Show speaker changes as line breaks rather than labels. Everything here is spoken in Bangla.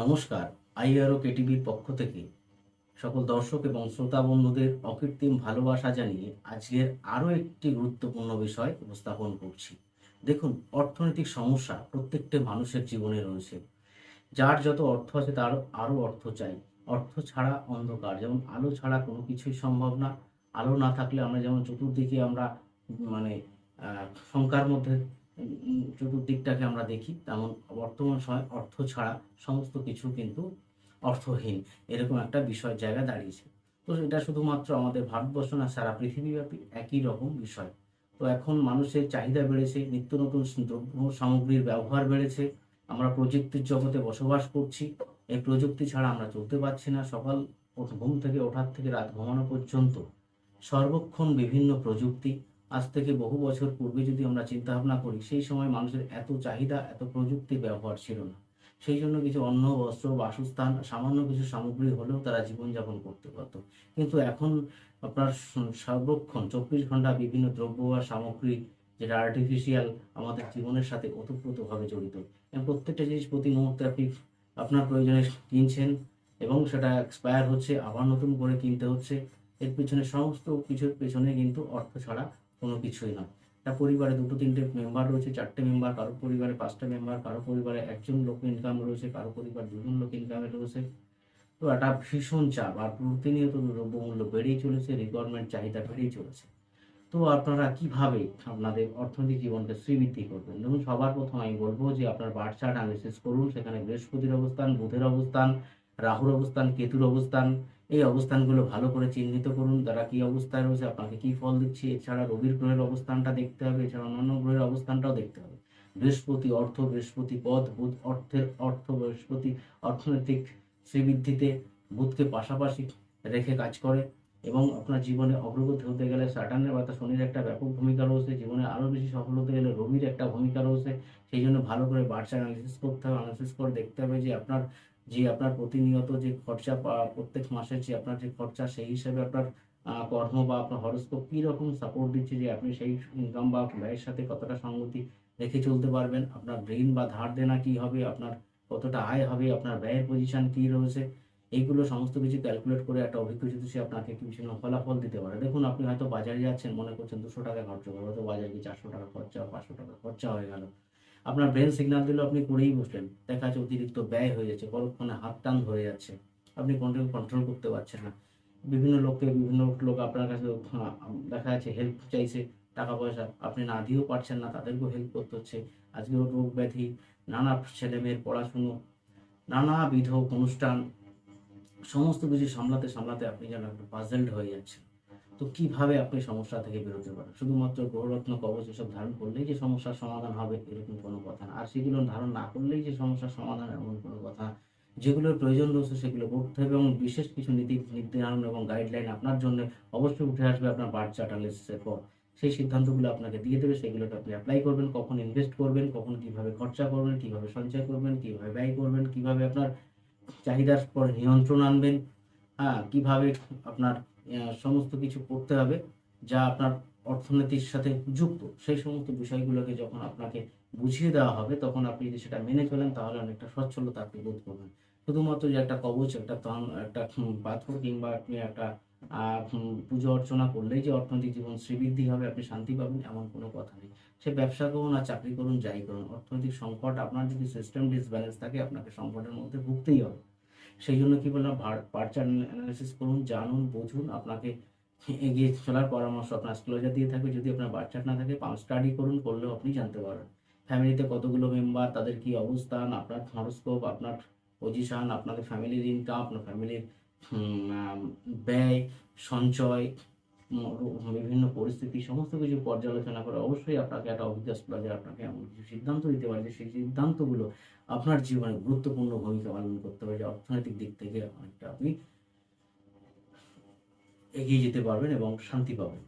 নমস্কার। আইআরও কেটিভির পক্ষ থেকে সকল দর্শক এবং শ্রোতা বন্ধুদের অকৃত্রিম ভালোবাসা জানিয়ে আজকের আরও একটি গুরুত্বপূর্ণ বিষয় উপস্থাপন করছি। দেখুন, অর্থনৈতিক সমস্যা প্রত্যেকটা মানুষের জীবনে রয়েছে। যার যত অর্থ আছে তার আরও অর্থ চাই। অর্থ ছাড়া অন্ধকার। যেমন আলো ছাড়া কোনো কিছুই সম্ভব না। আলো না থাকলে আমরা যেমন চতুর্দিকে আমরা মানে শঙ্কার মধ্যে চতুর্দিকটাকে আমরা দেখি, তেমন বর্তমান সময় অর্থ ছাড়া সমস্ত কিছু কিন্তু অর্থহীন। এরকম একটা বিষয় জায়গা দাঁড়িয়েছে। তো এটা শুধুমাত্র আমাদের ভারতবর্ষ না, সারা পৃথিবীব্যাপী একই রকম বিষয়। তো এখন মানুষের চাহিদা বেড়েছে, নিত্য নতুন দ্রব্য সামগ্রীর ব্যবহার বেড়েছে, আমরা প্রযুক্তির জগতে বসবাস করছি, এই প্রযুক্তি ছাড়া আমরা চলতে পারছি না। সকাল ঘুম থেকে ওঠার থেকে রাত ঘুমানো পর্যন্ত সর্বক্ষণ বিভিন্ন প্রযুক্তি আজ থেকে বহু বছর পূর্বে যদি আমরা চিন্তা ভাবনা করি, সেই সময় মানুষের এত চাহিদা, এত প্রযুক্তির ব্যবহার ছিল না। সেই জন্য কিছু অন্ন, বস্ত্র বাসস্থান, সামান্য কিছু সামগ্রী হলেও তারা জীবনযাপন করতে পারত। কিন্তু এখন আপনার সর্বক্ষণ চব্বিশ ঘণ্টা বিভিন্ন দ্রব্য বা সামগ্রী যেটা আর্টিফিশিয়াল আমাদের জীবনের সাথে ওতপ্রোতভাবে জড়িত। এবং প্রত্যেকটা জিনিস প্রতি মুহূর্তে আপনি আপনার প্রয়োজনে কিনছেন এবং সেটা এক্সপায়ার হচ্ছে, আবার নতুন করে কিনতে হচ্ছে। এর পেছনে সমস্ত কিছুর পেছনে কিন্তু অর্থ ছাড়া কোনো কিছুই নয় একটা পরিবারে দুটো, তিনটে মেম্বার রয়েছে, চারটে মেম্বার কারও পরিবারে পাঁচটা মেম্বার কারও পরিবারে একজন লোক ইনকাম রয়েছে, কারও পরিবার দুজন লোক ইনকামে রয়েছে। তো একটা ভীষণ চাপ, আর প্রতিনিয়ত দ্রব্যমূল্য বেড়েই চলেছে রিকোয়ারমেন্ট চাহিদা বেড়েই চলেছে। তো আপনারা কীভাবে আপনাদের অর্থনৈতিক জীবনকে শ্রীবৃদ্ধি করবেন? দেখুন, সবার প্রথম আমি বলব যে আপনার বার চার্ট অ্যানালিসিস করুন, সেখানে বৃহস্পতির অবস্থান, বুধের অবস্থান, রাহুর অবস্থান, কেতুর অবস্থান এই অবস্থানগুলো ভালো করে চিহ্নিত করুন, তারা কি অবস্থায় রয়েছে, আপনাকে কি ফল দিচ্ছে, এছাড়া রবির গ্রহের অবস্থানটা দেখতে হবে, এছাড়া অন্যান্য গ্রহের অবস্থানটাও দেখতে হবে। বৃহস্পতি অর্থ, বৃহস্পতি পদ, বুধ অর্থের অর্থ, বৃহস্পতি অর্থনৈতিক শ্রীবৃদ্ধিতে বুধকে পাশাপাশি রেখে কাজ করে এবং আপনার জীবনে অগ্রগতি হতে গেলে স্যাটার্নের বা শনির একটা ব্যাপক ভূমিকা রয়েছে, জীবনে আরও বেশি সফল হতে গেলে রবির একটা ভূমিকা রয়েছে, সেই জন্য ভালো করে বার্সা অ্যানালিসিস করতে হবে অ্যানালিসিস করে দেখতে হবে যে আপনার যে আপনার প্রতিনিয়ত যে খরচা প্রত্যেক মাসে যে আপনার যে খরচা, সেই হিসাবে আপনার কর্ম বা আপনার হরস্কোপ কী রকম সাপোর্ট দিচ্ছে যে আপনি সেই ইনকাম বা ব্যয়ের সাথে কতটা সঙ্গতি রেখে চলতে পারবেন? আপনার ঋণ বা ধার দেনা কি হবে? আপনার কতটা আয় হবে? আপনার ব্যয়ের পজিশন কি রয়েছে? এইগুলো সমস্ত কিছু ক্যালকুলেট করে একটা অভিজ্ঞ জ্যোতিষী আপনাকে কি বিভিন্ন ফলাফল দিতে পারে। দেখুন, আপনি হয়তো বাজারে যাচ্ছেন, মনে করছেন দুশো টাকা খরচা করব হয়তো বাজারে গিয়ে চারশো টাকা খরচা, পাঁচশো টাকা খরচা হয়ে গেল। আপনার ব্রেন সিগন্যাল দিলেও আপনি করেই বসলেন। দেখা যাচ্ছে অতিরিক্ত ব্যয় হয়ে যাচ্ছে, পরক্ষণে হাত টান ধরে যাচ্ছে। আপনি কন্ট্রোল কন্ট্রোল করতে পারছেন না। বিভিন্ন লোককে, বিভিন্ন লোক আপনার কাছে দেখা যাচ্ছে হেল্প চাইছে, টাকা পয়সা। আপনি না দিয়েও পারছেন না, তাদেরকেও হেল্প করতে হচ্ছে। আজকেও রোগ ব্যাধি, নানা ছেলে মেয়ের পড়াশুনো নানাবিধ অনুষ্ঠান, সমস্ত কিছু সামলাতে সামলাতে আপনি যেন একটু পাজেলড হয়ে যাচ্ছেন। তো কীভাবে আপনি সমস্যা থেকে বেরোতে পারেন শুধুমাত্র গ্রহরত্ন কবচ এসব ধারণ করলেই যে সমস্যার সমাধান হবে এরকম কোনো কথা না। আর সেগুলো ধারণ না করলেই যে সমস্যার সমাধান এমন কোনো কথা না। যেগুলোর প্রয়োজন রয়েছে সেগুলো করতে হবে এবং বিশেষ কিছু নীতি নির্ধারণ এবং গাইডলাইন আপনার জন্য অবশ্যই উঠে আসবে আপনার বার্থ চার্ট পর। সেই সিদ্ধান্তগুলো আপনাকে দিয়ে দেবে সেগুলোকে আপনি অ্যাপ্লাই করবেন, কখন ইনভেস্ট করবেন, কখন কীভাবে খরচা করবেন, কীভাবে সঞ্চয় করবেন, কীভাবে ব্যয় করবেন, কীভাবে আপনার চাহিদার পর নিয়ন্ত্রণ আনবেন হ্যাঁ কীভাবে আপনার সমস্ত কিছু করতে হবে যা আপনার অর্থনীতির সাথে যুক্ত। সেই সমস্ত বিষয়গুলোকে যখন আপনাকে বুঝিয়ে দেওয়া হবে, তখন আপনি যদি সেটা মেনে চলেন, তাহলে অনেকটা সচ্ছলতা আপনি বোধ করবেন। শুধুমাত্র যে একটা কবচ, একটা তন, একটা পাথর কিংবা আপনি একটা পুজো অর্চনা করলেই যে অর্থনৈতিক জীবন শ্রীবৃদ্ধি হবে, আপনি শান্তি পাবেন, এমন কোনো কথা নেই। সে ব্যবসা করুন আর চাকরি করুন, যাই করুন। অর্থনৈতিক সংকট, আপনার যদি সিস্টেম ডিসব্যালেন্স থাকে, আপনাকে সংকটের মধ্যে ভুগতেই হবে। সেই জন্য কি বললাম পার্চার অ্যানালিসিস করুন, জানুন, বুঝুন, আপনাকে এগিয়ে চলার পরামর্শ আপনার স্ক্লোজার দিয়ে থাকবে। যদি আপনার বাচ্চার না থাকে স্টাডি করুন, করলেও আপনি জানতে পারেন ফ্যামিলিতে কতগুলো মেম্বার তাদের কি অবস্থান আপনার হরস্কোপ আপনার পজিশান আপনাদের ফ্যামিলির ইনকাম আপনার ফ্যামিলির ব্যয়, সঞ্চয় বিভিন্ন পরিস্থিতি, সমস্ত কিছু পর্যালোচনা করে অবশ্যই আপনাকে একটা অভিজ্ঞাস যায় আপনাকে এমন কিছু সিদ্ধান্ত দিতে পারে যে সেই সিদ্ধান্তগুলো আপনার জীবনে গুরুত্বপূর্ণ ভূমিকা পালন করতে পারে, যে অর্থনৈতিক দিক থেকে অনেকটা আপনি এগিয়ে যেতে পারবেন এবং শান্তি পাবেন।